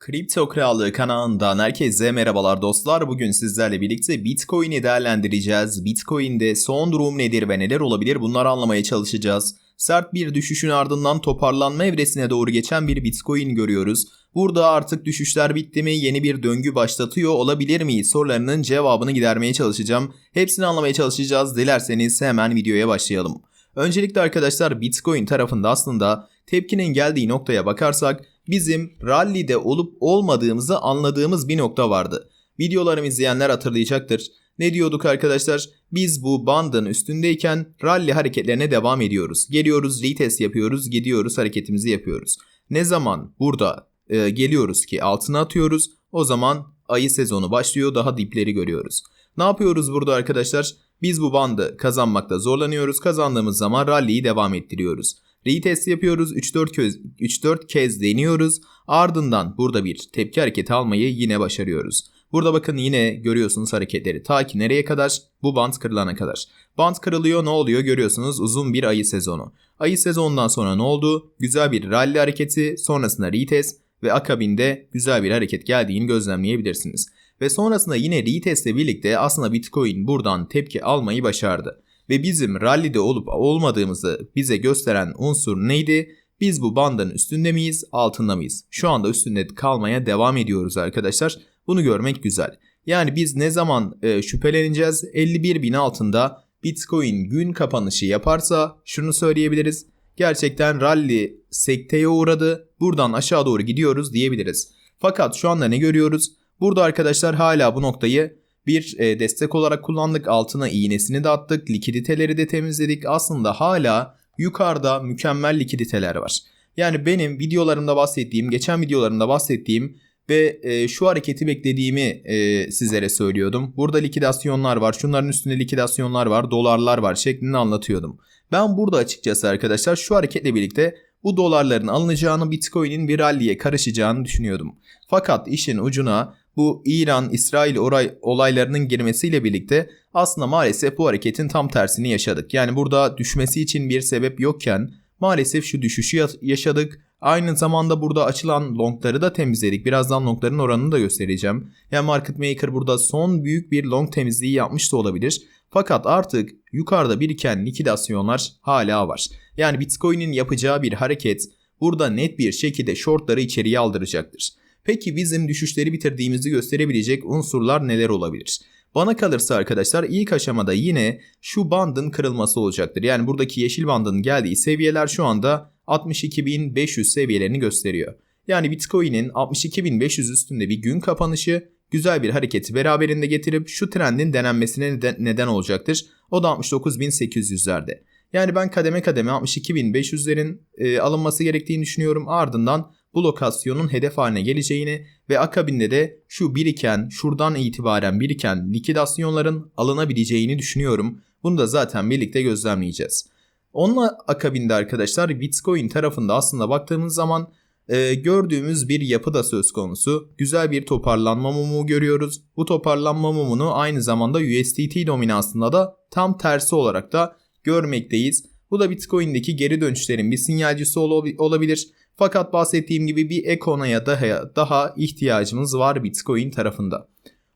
Kripto Krallığı kanalından herkese merhabalar dostlar. Bugün sizlerle birlikte Bitcoin'i değerlendireceğiz. Bitcoin'de son durum nedir ve neler olabilir bunları anlamaya çalışacağız. Sert bir düşüşün ardından toparlanma evresine doğru geçen bir Bitcoin görüyoruz. Burada artık düşüşler bitti mi, yeni bir döngü başlatıyor olabilir mi sorularının cevabını gidermeye çalışacağım. Hepsini anlamaya çalışacağız. Dilerseniz hemen videoya başlayalım. Öncelikle arkadaşlar Bitcoin tarafında aslında tepkinin geldiği noktaya bakarsak bizim rally'de olup olmadığımızı anladığımız bir nokta vardı. Videolarımı izleyenler hatırlayacaktır. Ne diyorduk arkadaşlar? Biz bu bandın üstündeyken rally hareketlerine devam ediyoruz. Geliyoruz, retest yapıyoruz, gidiyoruz, hareketimizi yapıyoruz. Ne zaman burada e, geliyoruz ki altına atıyoruz, o zaman ayı sezonu başlıyor, daha dipleri görüyoruz. Ne yapıyoruz burada arkadaşlar? Biz bu bandı kazanmakta zorlanıyoruz. Kazandığımız zaman rally'yi devam ettiriyoruz. Retest yapıyoruz. 3-4 kez, 3-4 kez deniyoruz. Ardından burada bir tepki hareketi almayı yine başarıyoruz. Burada bakın yine görüyorsunuz hareketleri. Ta ki nereye kadar? Bu band kırılana kadar. Band kırılıyor ne oluyor görüyorsunuz uzun bir ayı sezonu. Ayı sezonundan sonra ne oldu? Güzel bir rally hareketi sonrasında retest ve akabinde güzel bir hareket geldiğini gözlemleyebilirsiniz. Ve sonrasında yine retest ile birlikte aslında Bitcoin buradan tepki almayı başardı. Ve bizim rallide olup olmadığımızı bize gösteren unsur neydi? Biz bu bandın üstünde miyiz, altında mıyız? Şu anda üstünde kalmaya devam ediyoruz arkadaşlar. Bunu görmek güzel. Yani biz ne zaman e, şüpheleneceğiz? 51 bin altında Bitcoin gün kapanışı yaparsa şunu söyleyebiliriz. Gerçekten rally sekteye uğradı. Buradan aşağı doğru gidiyoruz diyebiliriz. Fakat şu anda ne görüyoruz? Burada arkadaşlar hala bu noktayı bir e, destek olarak kullandık. Altına iğnesini de attık. Likiditeleri de temizledik. Aslında hala yukarıda mükemmel likiditeler var. Yani benim videolarımda bahsettiğim, geçen videolarımda bahsettiğim ve e, şu hareketi beklediğimi e, sizlere söylüyordum. Burada likidasyonlar var, şunların üstünde likidasyonlar var, dolarlar var şeklinde anlatıyordum. Ben burada açıkçası arkadaşlar şu hareketle birlikte bu dolarların alınacağını, Bitcoin'in bir rally'e karışacağını düşünüyordum. Fakat işin ucuna bu İran-İsrail olaylarının girmesiyle birlikte aslında maalesef bu hareketin tam tersini yaşadık. Yani burada düşmesi için bir sebep yokken maalesef şu düşüşü yaşadık. Aynı zamanda burada açılan longları da temizledik. Birazdan longların oranını da göstereceğim. Yani market maker burada son büyük bir long temizliği yapmış da olabilir. Fakat artık yukarıda biriken likidasyonlar hala var. Yani Bitcoin'in yapacağı bir hareket burada net bir şekilde shortları içeriye aldıracaktır. Peki bizim düşüşleri bitirdiğimizi gösterebilecek unsurlar neler olabilir? Bana kalırsa arkadaşlar ilk aşamada yine şu bandın kırılması olacaktır. Yani buradaki yeşil bandın geldiği seviyeler şu anda 62.500 seviyelerini gösteriyor. Yani Bitcoin'in 62.500 üstünde bir gün kapanışı güzel bir hareketi beraberinde getirip şu trendin denenmesine neden olacaktır. O da 69.800'lerde. Yani ben kademe kademe 62.500'lerin e, alınması gerektiğini düşünüyorum. Ardından bu lokasyonun hedef haline geleceğini ve akabinde de şu biriken, şuradan itibaren biriken likidasyonların alınabileceğini düşünüyorum. Bunu da zaten birlikte gözlemleyeceğiz. Onunla akabinde arkadaşlar Bitcoin tarafında aslında baktığımız zaman e, gördüğümüz bir yapı da söz konusu. Güzel bir toparlanma mumu görüyoruz. Bu toparlanma mumunu aynı zamanda USDT dominansında da tam tersi olarak da görmekteyiz. Bu da Bitcoin'deki geri dönüşlerin bir sinyalcisi olabilir. Fakat bahsettiğim gibi bir Econa'ya daha, daha ihtiyacımız var Bitcoin tarafında.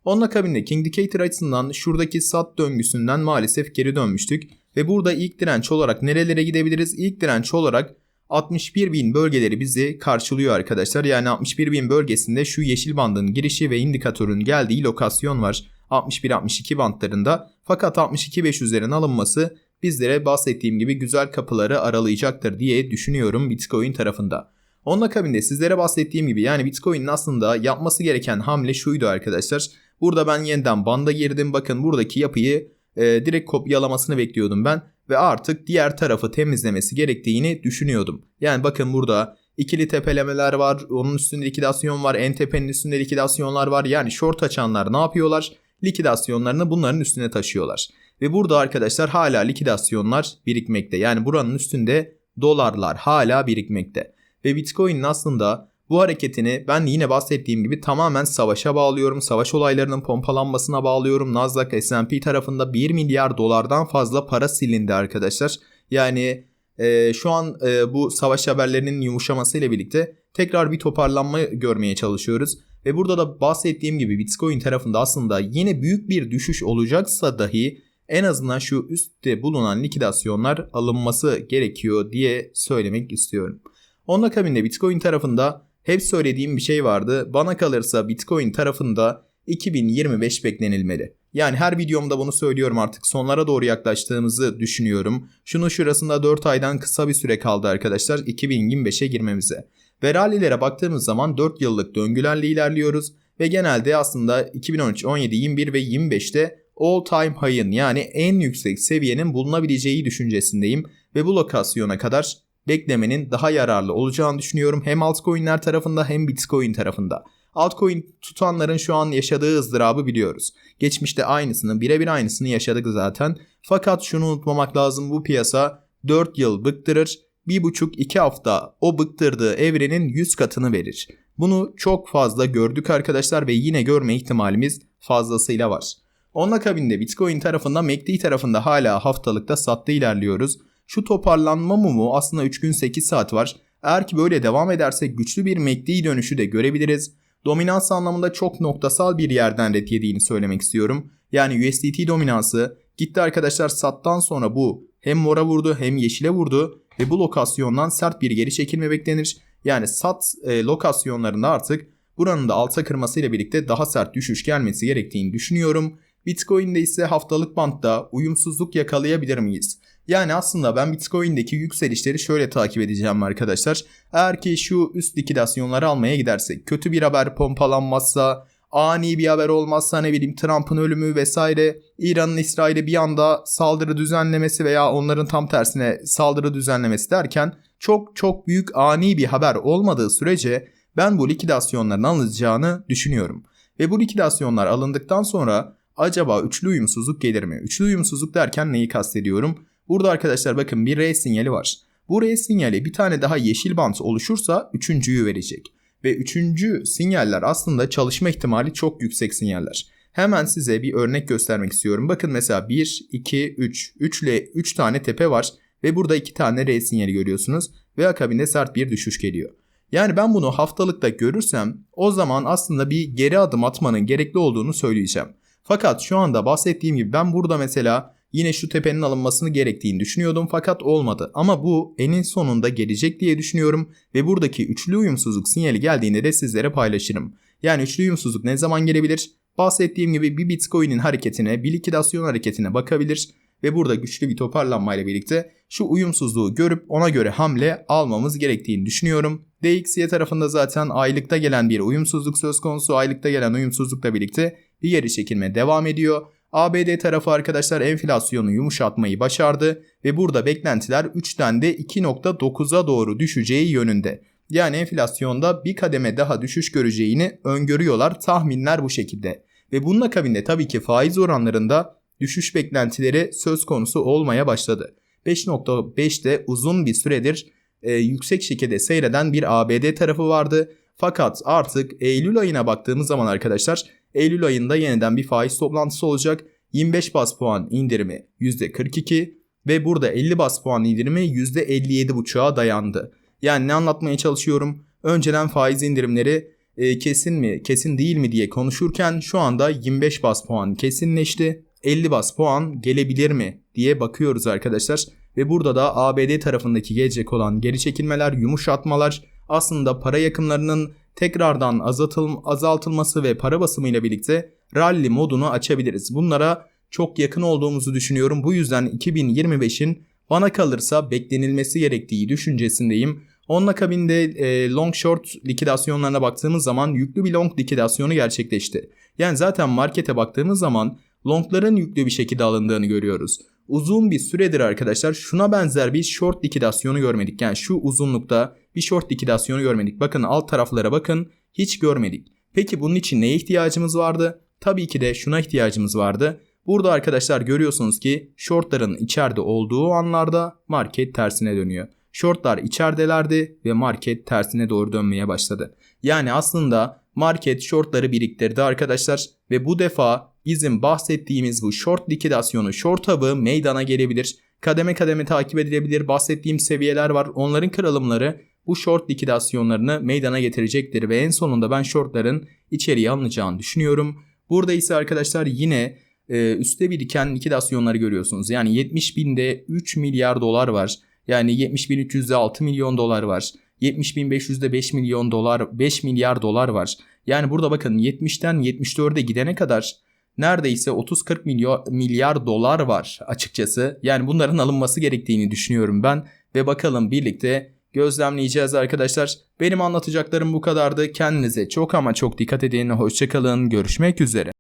Onun akabinde King Indicator açısından şuradaki sat döngüsünden maalesef geri dönmüştük. Ve burada ilk direnç olarak nerelere gidebiliriz? İlk direnç olarak 61 bin bölgeleri bizi karşılıyor arkadaşlar. Yani 61 bin bölgesinde şu yeşil bandın girişi ve indikatörün geldiği lokasyon var. 61-62 bantlarında. Fakat 62-500'lerin alınması bizlere bahsettiğim gibi güzel kapıları aralayacaktır diye düşünüyorum Bitcoin tarafında. Onun akabinde sizlere bahsettiğim gibi yani Bitcoin'in aslında yapması gereken hamle şuydu arkadaşlar. Burada ben yeniden banda girdim. Bakın buradaki yapıyı e, direkt kopyalamasını bekliyordum ben. Ve artık diğer tarafı temizlemesi gerektiğini düşünüyordum. Yani bakın burada ikili tepelemeler var. Onun üstünde likidasyon var. En tepenin üstünde likidasyonlar var. Yani short açanlar ne yapıyorlar? Likidasyonlarını bunların üstüne taşıyorlar. Ve burada arkadaşlar hala likidasyonlar birikmekte. Yani buranın üstünde dolarlar hala birikmekte. Ve Bitcoin'in aslında bu hareketini ben yine bahsettiğim gibi tamamen savaşa bağlıyorum. Savaş olaylarının pompalanmasına bağlıyorum. Nasdaq S&P tarafında 1 milyar dolardan fazla para silindi arkadaşlar. Yani e, şu an e, bu savaş haberlerinin yumuşamasıyla birlikte tekrar bir toparlanma görmeye çalışıyoruz. Ve burada da bahsettiğim gibi Bitcoin tarafında aslında yine büyük bir düşüş olacaksa dahi en azından şu üstte bulunan likidasyonlar alınması gerekiyor diye söylemek istiyorum. Onun akabinde Bitcoin tarafında hep söylediğim bir şey vardı. Bana kalırsa Bitcoin tarafında 2025 beklenilmeli. Yani her videomda bunu söylüyorum artık sonlara doğru yaklaştığımızı düşünüyorum. Şunun şurasında 4 aydan kısa bir süre kaldı arkadaşlar 2025'e girmemize. Ve rallilere baktığımız zaman 4 yıllık döngülerle ilerliyoruz. Ve genelde aslında 2013, 17, 21 ve 25'te all time high'ın yani en yüksek seviyenin bulunabileceği düşüncesindeyim. Ve bu lokasyona kadar beklemenin daha yararlı olacağını düşünüyorum. Hem altcoin'ler tarafında hem Bitcoin tarafında. Altcoin tutanların şu an yaşadığı ızdırabı biliyoruz. Geçmişte aynısını, birebir aynısını yaşadık zaten. Fakat şunu unutmamak lazım bu piyasa 4 yıl bıktırır. 1,5-2 hafta o bıktırdığı evrenin 100 katını verir. Bunu çok fazla gördük arkadaşlar ve yine görme ihtimalimiz fazlasıyla var. Onun akabinde Bitcoin tarafında MACD tarafında hala haftalıkta sattı ilerliyoruz. Şu toparlanma mumu aslında 3 gün 8 saat var. Eğer ki böyle devam edersek güçlü bir MACD dönüşü de görebiliriz. Dominans anlamında çok noktasal bir yerden ret yediğini söylemek istiyorum. Yani USDT dominansı gitti arkadaşlar sattan sonra bu hem mora vurdu hem yeşile vurdu ve bu lokasyondan sert bir geri çekilme beklenir. Yani sat e, lokasyonlarında artık buranın da alta kırmasıyla birlikte daha sert düşüş gelmesi gerektiğini düşünüyorum. Bitcoin'de ise haftalık bantta uyumsuzluk yakalayabilir miyiz? Yani aslında ben Bitcoin'deki yükselişleri şöyle takip edeceğim arkadaşlar. Eğer ki şu üst likidasyonları almaya gidersek, kötü bir haber pompalanmazsa, ani bir haber olmazsa ne bileyim Trump'ın ölümü vesaire, İran'ın İsrail'e bir anda saldırı düzenlemesi veya onların tam tersine saldırı düzenlemesi derken çok çok büyük ani bir haber olmadığı sürece ben bu likidasyonların alınacağını düşünüyorum. Ve bu likidasyonlar alındıktan sonra acaba üçlü uyumsuzluk gelir mi? Üçlü uyumsuzluk derken neyi kastediyorum? Burada arkadaşlar bakın bir R sinyali var. Bu R sinyali bir tane daha yeşil bant oluşursa üçüncüyü verecek. Ve üçüncü sinyaller aslında çalışma ihtimali çok yüksek sinyaller. Hemen size bir örnek göstermek istiyorum. Bakın mesela 1, 2, 3. 3 ile 3 tane tepe var ve burada 2 tane R sinyali görüyorsunuz ve akabinde sert bir düşüş geliyor. Yani ben bunu haftalıkta görürsem o zaman aslında bir geri adım atmanın gerekli olduğunu söyleyeceğim. Fakat şu anda bahsettiğim gibi ben burada mesela yine şu tepenin alınmasını gerektiğini düşünüyordum fakat olmadı. Ama bu enin sonunda gelecek diye düşünüyorum ve buradaki üçlü uyumsuzluk sinyali geldiğinde de sizlere paylaşırım. Yani üçlü uyumsuzluk ne zaman gelebilir? Bahsettiğim gibi bir Bitcoin'in hareketine, bir likidasyon hareketine bakabilir ve burada güçlü bir toparlanmayla birlikte şu uyumsuzluğu görüp ona göre hamle almamız gerektiğini düşünüyorum. DXY tarafında zaten aylıkta gelen bir uyumsuzluk söz konusu. Aylıkta gelen uyumsuzlukla birlikte bir geri çekilme devam ediyor. ABD tarafı arkadaşlar enflasyonu yumuşatmayı başardı ve burada beklentiler 3'ten de 2.9'a doğru düşeceği yönünde. Yani enflasyonda bir kademe daha düşüş göreceğini öngörüyorlar. Tahminler bu şekilde. Ve bunun akabinde tabii ki faiz oranlarında düşüş beklentileri söz konusu olmaya başladı. 5.5'te uzun bir süredir e, yüksek şekilde seyreden bir ABD tarafı vardı. Fakat artık Eylül ayına baktığımız zaman arkadaşlar Eylül ayında yeniden bir faiz toplantısı olacak. 25 bas puan indirimi %42 ve burada 50 bas puan indirimi %57,5'a dayandı. Yani ne anlatmaya çalışıyorum? Önceden faiz indirimleri e, kesin mi, kesin değil mi diye konuşurken şu anda 25 bas puan kesinleşti. 50 bas puan gelebilir mi diye bakıyoruz arkadaşlar. Ve burada da ABD tarafındaki gelecek olan geri çekilmeler, yumuşatmalar aslında para yakınlarının tekrardan azaltıl azaltılması ve para basımı ile birlikte rally modunu açabiliriz. Bunlara çok yakın olduğumuzu düşünüyorum. Bu yüzden 2025'in bana kalırsa beklenilmesi gerektiği düşüncesindeyim. Onun akabinde e, long short likidasyonlarına baktığımız zaman yüklü bir long likidasyonu gerçekleşti. Yani zaten markete baktığımız zaman longların yüklü bir şekilde alındığını görüyoruz. Uzun bir süredir arkadaşlar şuna benzer bir short likidasyonu görmedik. Yani şu uzunlukta bir short likidasyonu görmedik. Bakın alt taraflara bakın hiç görmedik. Peki bunun için neye ihtiyacımız vardı? Tabii ki de şuna ihtiyacımız vardı. Burada arkadaşlar görüyorsunuz ki shortların içeride olduğu anlarda market tersine dönüyor. Shortlar içeridelerdi ve market tersine doğru dönmeye başladı. Yani aslında market shortları biriktirdi arkadaşlar ve bu defa bizim bahsettiğimiz bu short likidasyonu, short hub'ı meydana gelebilir. Kademe kademe takip edilebilir. Bahsettiğim seviyeler var. Onların kırılımları bu short likidasyonlarını meydana getirecektir ve en sonunda ben shortların içeriye alınacağını düşünüyorum. Burada ise arkadaşlar yine e, üstte biriken likidasyonları görüyorsunuz. Yani 70 binde 3 milyar dolar var. Yani 70.300'de 6 milyon dolar var. 70.500'de 5 milyon dolar 5 milyar dolar var. Yani burada bakın 70'ten 74'e gidene kadar neredeyse 30-40 milyar, milyar dolar var açıkçası. Yani bunların alınması gerektiğini düşünüyorum ben ve bakalım birlikte gözlemleyeceğiz arkadaşlar. Benim anlatacaklarım bu kadardı. Kendinize çok ama çok dikkat edin. Hoşçakalın. Görüşmek üzere.